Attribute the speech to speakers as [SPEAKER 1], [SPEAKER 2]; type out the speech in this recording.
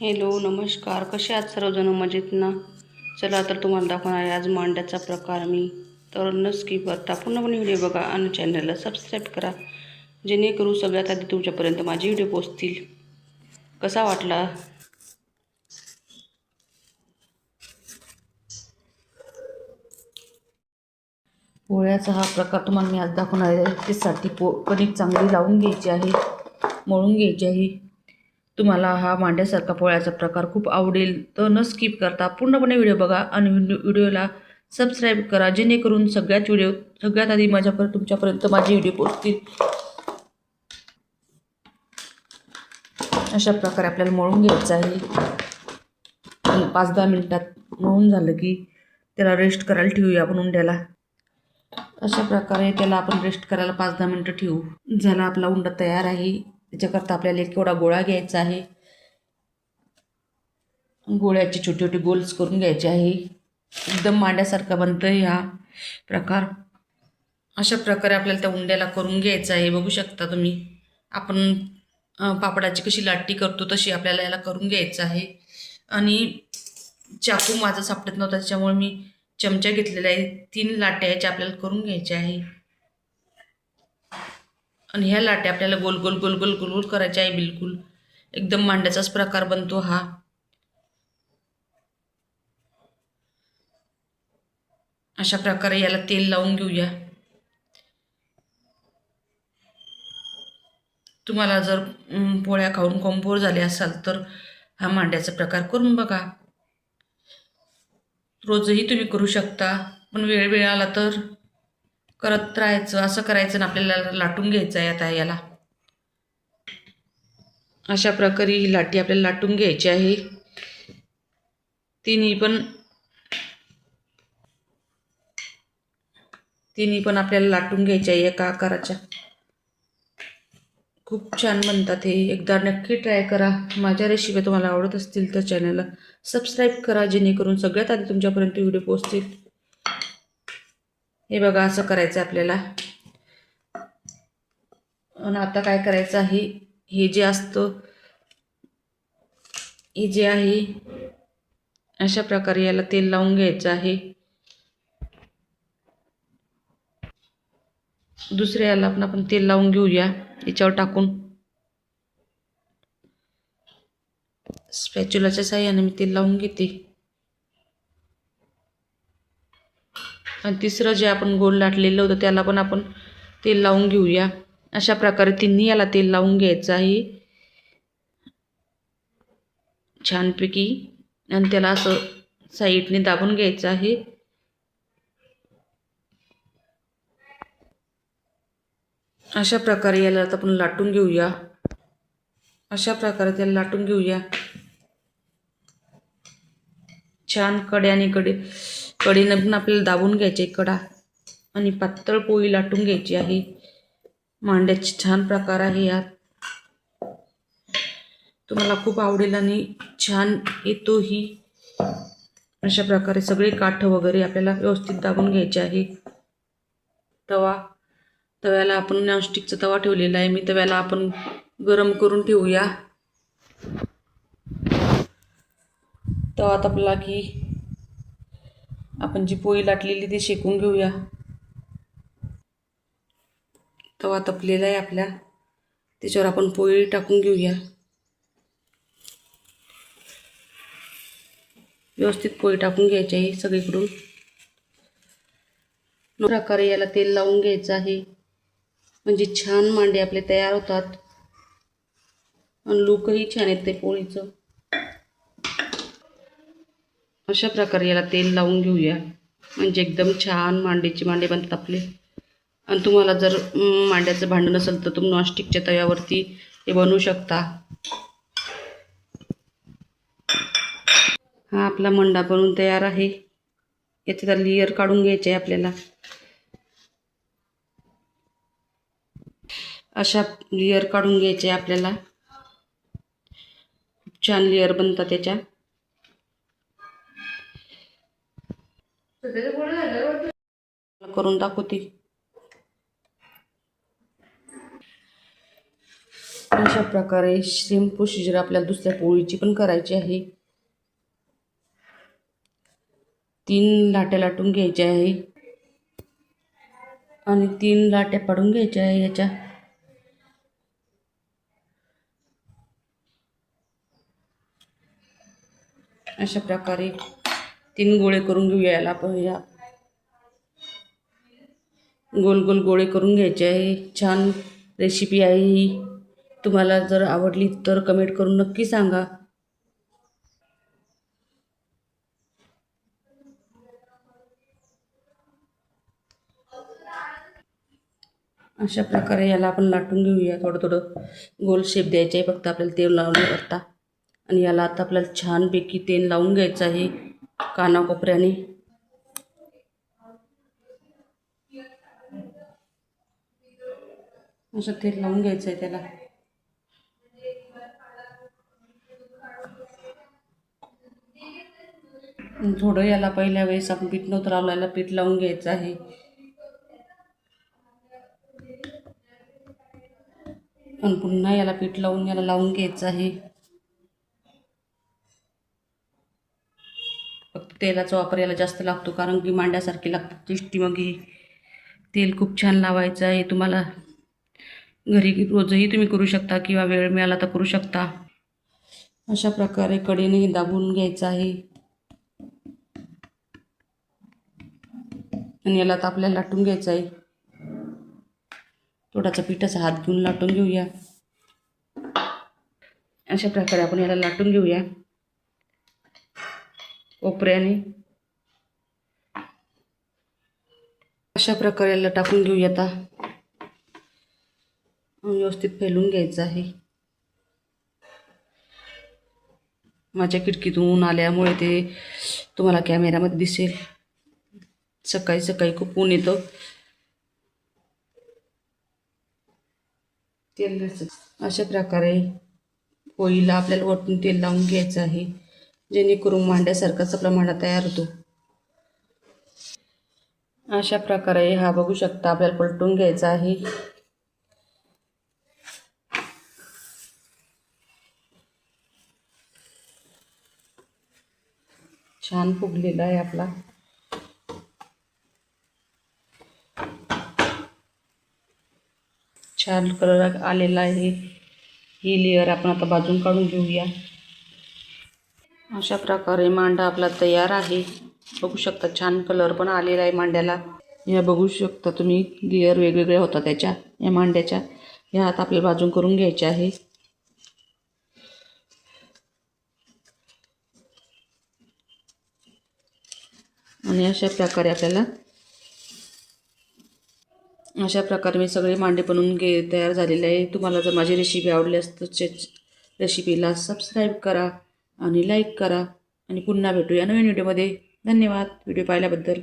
[SPEAKER 1] Hello नमस्कार. कसे आहात सर्वजण? मजेत ना? चला तर तुम्हाला दाखवणार आहे आज मांड्याचा प्रकार मी. तर न स्किप करता पूर्णपणे व्हिडिओ बघा आणि चॅनलला सबस्क्राईब करा. जेणेकरून सगळ्यात आधी तुमच्यापर्यंत माझे व्हिडिओ पोचतील कसा वाटला? पोळ्याचा हा प्रकार तुम्हाला मी आज दाखवणार आहे. त्यासाठी पो कणिक चांगली लावून घ्यायची आहे मळून घ्यायची आहे. तुम्हाला हा मांड्यासारखा पोळ्याचा प्रकार खूप आवडेल तर न स्किप करता पूर्णपणे व्हिडिओ बघा आणि व्हिडिओला सबस्क्राईब करा जेणेकरून सगळ्यात व्हिडिओ सगळ्यात आधी माझ्यापर्यंत तुमच्यापर्यंत माझे व्हिडिओ पोचतील अशा प्रकारे आपल्याला मळून घ्यायचं आहे. पाच दहा मिनटात मळून झालं की त्याला रेस्ट करायला ठेवूया आपण उंड्याला. अशा प्रकारे त्याला आपण रेस्ट करायला पाच दहा मिनटं ठेवू. झाला आपला उंडा तयार आहे. त्याच्याकरता आपल्याला एक गोळा घ्यायचा आहे. गोळ्याचे छोटे छोटे गोल्स करून घ्यायचे आहे. एकदम मांड्यासारखा बनतं आहे हा प्रकार. अशा प्रकारे आपल्याला त्या उंड्याला करून घ्यायचं आहे. बघू शकता तुम्ही. आपण पापडाची कशी लाटी करतो तशी आपल्याला याला करून घ्यायचं आहे. आणि चाकू माझा सापडत नव्हता त्याच्यामुळे मी चमचा घेतलेला आहे. तीन लाट्या याच्या आपल्याला करून घ्यायच्या आहे. आणि ह्या लाट्या आपल्याला गोल गोल गोल गोल गोल गोल करायच्या आहे बिलकुल. एकदम मांड्याचाच प्रकार बनतो हा. अशा प्रकारे याला तेल लावून घेऊया. तुम्हाला जर पोळ्या खाऊन कंपोर झाले असाल तर हा मांड्याचा प्रकार करून बघा. रोजही तुम्ही करू शकता पण वेळ वेळ आला तर करत राहायचं असं करायचं ना आपल्याला लाटून घ्यायचं आहे आता याला. अशा प्रकारे ही लाटी आपल्याला लाटून घ्यायची आहे. तिन्ही पण तिन्ही पण आपल्याला लाटून घ्यायच्या आहे एका आकाराच्या. खूप छान बनतात हे. एकदा नक्की ट्राय करा. माझ्या रेसिपी तुम्हाला आवडत असतील तर चॅनलला सबस्क्राईब करा जेणेकरून सगळ्यात आधी तुमच्यापर्यंत व्हिडिओ पोहोचतील. हे बघा असं करायचं आहे आपल्याला. आणि आता काय करायचं आहे? हे जे असतं हे जे आहे अशा प्रकारे याला तेल लावून घ्यायचं आहे. दुसऱ्या याला आपण आपण तेल लावून घेऊया याच्यावर टाकून. स्पॅच्युलाच्या साह्याने मी तेल लावून घेते. आणि तिसरं जे आपण गोल लाटलेलं होतं त्याला पण आपण तेल लावून घेऊया. अशा प्रकारे तिन्ही याला तेल लावून घ्यायचं आहे. छानपैकी. आणि त्याला असं साईडने दाबून घ्यायचं आहे. अशा प्रकारे याला आता आपण लाटून घेऊया. अशा प्रकारे त्याला लाटून घेऊया. छान कड्याने कडे कडीनं पण आपल्याला दाबून घ्यायचे कडा आणि पातळ पोळी लाटून घ्यायची आहे. मांड्याचे छान प्रकार आहे यात. तुम्हाला खूप आवडेल आणि छान येतोही. अशा प्रकारे सगळे काठ वगैरे आपल्याला व्यवस्थित दाबून घ्यायचे आहे. तवा तव्याला आपण नॉनस्टिकचा तवा ठेवलेला आहे. मी तव्याला आपण गरम करून ठेवूया. तवा तपला की आपण जी पोळी लाटलेली ती शेकून घेऊया. तवा तपलेला आहे आपल्या त्याच्यावर आपण पोळी टाकून घेऊया. व्यवस्थित पोळी टाकून घ्यायची आहे सगळीकडून. प्रकारे याला तेल लावून घ्यायचं आहे. म्हणजे छान मांडे आपले तयार होतात. आणि लुकही छान येते पोळीचं. अशा प्रकारे याला तेल लावून घेऊया. म्हणजे एकदम छान मांडीची मांडे बनतात आपले. आणि तुम्हाला जर मांड्याचं भांडण नसेल तर तुम्ही नॉनस्टिकच्या तव्यावरती हे बनवू शकता. हा आपला मंडा बनवून तयार आहे. याचा लेअर काढून घ्यायचे आहे आपल्याला. अशा लेअर काढून घ्यायचे आहे आपल्याला. खूप छान लेअर बनतात त्याच्या करून दाखवते अशा प्रकारे सेम प्रोसिजर आपल्याला दुसऱ्या पोळीची पण करायची आहे. तीन लाट्या लाटून घ्यायच्या आहे. आणि तीन लाट्या पाडून घ्यायच्या आहे याच्या. अशा प्रकारे तीन गोळे करून घेऊया याला आपण या गोल गोल गोळे करून घ्यायचे आहे. छान रेसिपी आहे ही. तुम्हाला जर आवडली तर कमेंट करून नक्की सांगा. अशा प्रकारे याला आपण लाटून घेऊया थोडं थोडं. गोल शेप द्यायचं आहे. फक्त आपल्याला तेल लावून करता आणि याला आता आपल्याला छानपैकी तेल लावून घ्यायचं आहे. कानाकोपऱ्याने. असं तेल लावून घ्यायचं आहे त्याला. थोडं याला पहिल्या वेळेस आपण पीठ नव्हतं लावलं याला पीठ लावून घ्यायचं आहे. आणि पुन्हा याला पीठ लावून याला लावून घ्यायचं आहे. तेलाचा वापर याला जास्त लागतो कारण की मांड्यासारखी लागते चिष्टी मग. ही तेल खूप छान लावायचं आहे. तुम्हाला घरी रोजही तुम्ही करू शकता किंवा वेळ मिळाला तर करू शकता. अशा प्रकारे कडेने दाबून घ्यायचं आहे. आणि याला तर आपल्याला लाटून घ्यायचं आहे. थोडासा पिठाचा हात घेऊन लाटून घेऊया. अशा प्रकारे आपण याला लाटून घेऊया. कोपऱ्याने अशा प्रकारे याला टाकून घेऊया आता. व्यवस्थित फैलून घ्यायचं आहे. माझ्या खिडकीतून ऊन आल्यामुळे ते तुम्हाला कॅमेऱ्यामध्ये दिसेल. सकाळी सकाळी खूप ऊन येतं. तेल अशा प्रकारे पोळीला आपल्याला वरतून तेल लावून घ्यायचं आहे. जेणेकरून मांड्यासारखाच आपला मांडा तयार होतो. अशा प्रकारे हा बघू शकता आपल्याला पलटून घ्यायचा आहे. छान फुगलेला आहे आपला. छान कलर आलेला आहे. ही लेअर आपण आता बाजून काढून घेऊया. अशा प्रकारे मांडा आपला तयार आहे. बघू शकता छान कलर पण आलेला आहे मांड्याला. या बघू शकता तुम्ही गिअर वेगवेगळ्या होता त्याच्या या मांड्याच्या. या हात आपल्याला बाजून करून घ्यायच्या आहे. आणि अशा प्रकारे आपल्याला अशा प्रकारे मी सगळे मांडे बनवून घे तयार झालेले आहे. तुम्हाला जर माझी रेसिपी आवडली असतं रेसिपीला सबस्क्राईब करा. आणि लाईक करा. आणि पुन्हा भेटूया नवीन व्हिडिओमध्ये धन्यवाद. व्हिडिओ पाहिल्याबद्दल.